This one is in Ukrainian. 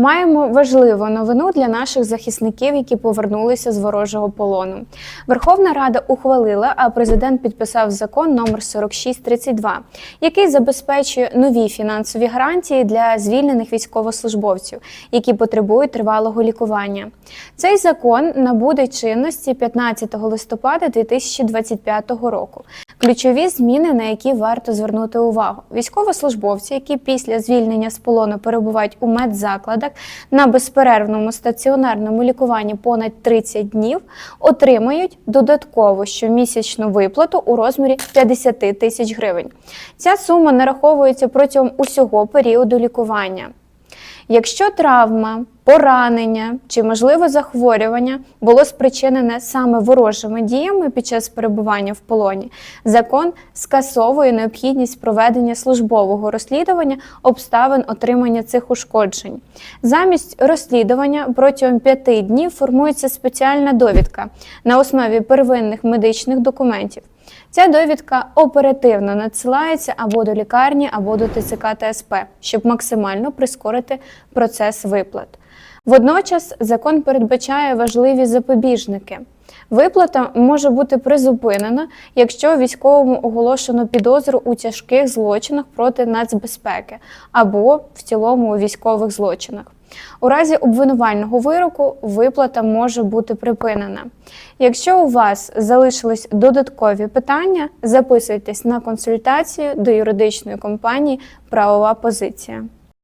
Маємо важливу новину для наших захисників, які повернулися з ворожого полону. Верховна Рада ухвалила, а президент підписав закон номер 4632, який забезпечує нові фінансові гарантії для звільнених військовослужбовців, які потребують тривалого лікування. Цей закон набуде чинності 15 листопада 2025 року. Ключові зміни, на які варто звернути увагу: військовослужбовці, які після звільнення з полону перебувають у медзакладах на безперервному стаціонарному лікуванні понад 30 днів, отримають додаткову щомісячну виплату у розмірі 50 тисяч гривень. Ця сума нараховується протягом усього періоду лікування. Якщо травма, поранення чи можливе захворювання було спричинене саме ворожими діями під час перебування в полоні, закон скасовує необхідність проведення службового розслідування обставин отримання цих ушкоджень. Замість розслідування протягом п'яти днів формується спеціальна довідка на основі первинних медичних документів. Ця довідка оперативно надсилається або до лікарні, або до ТЦК ТСП, щоб максимально прискорити процес виплат. Водночас закон передбачає важливі запобіжники. Виплата може бути призупинена, якщо військовому оголошено підозру у тяжких злочинах проти нацбезпеки або в цілому у військових злочинах. У разі обвинувального вироку виплата може бути припинена. Якщо у вас залишились додаткові питання, записуйтесь на консультацію до юридичної компанії Правова позиція.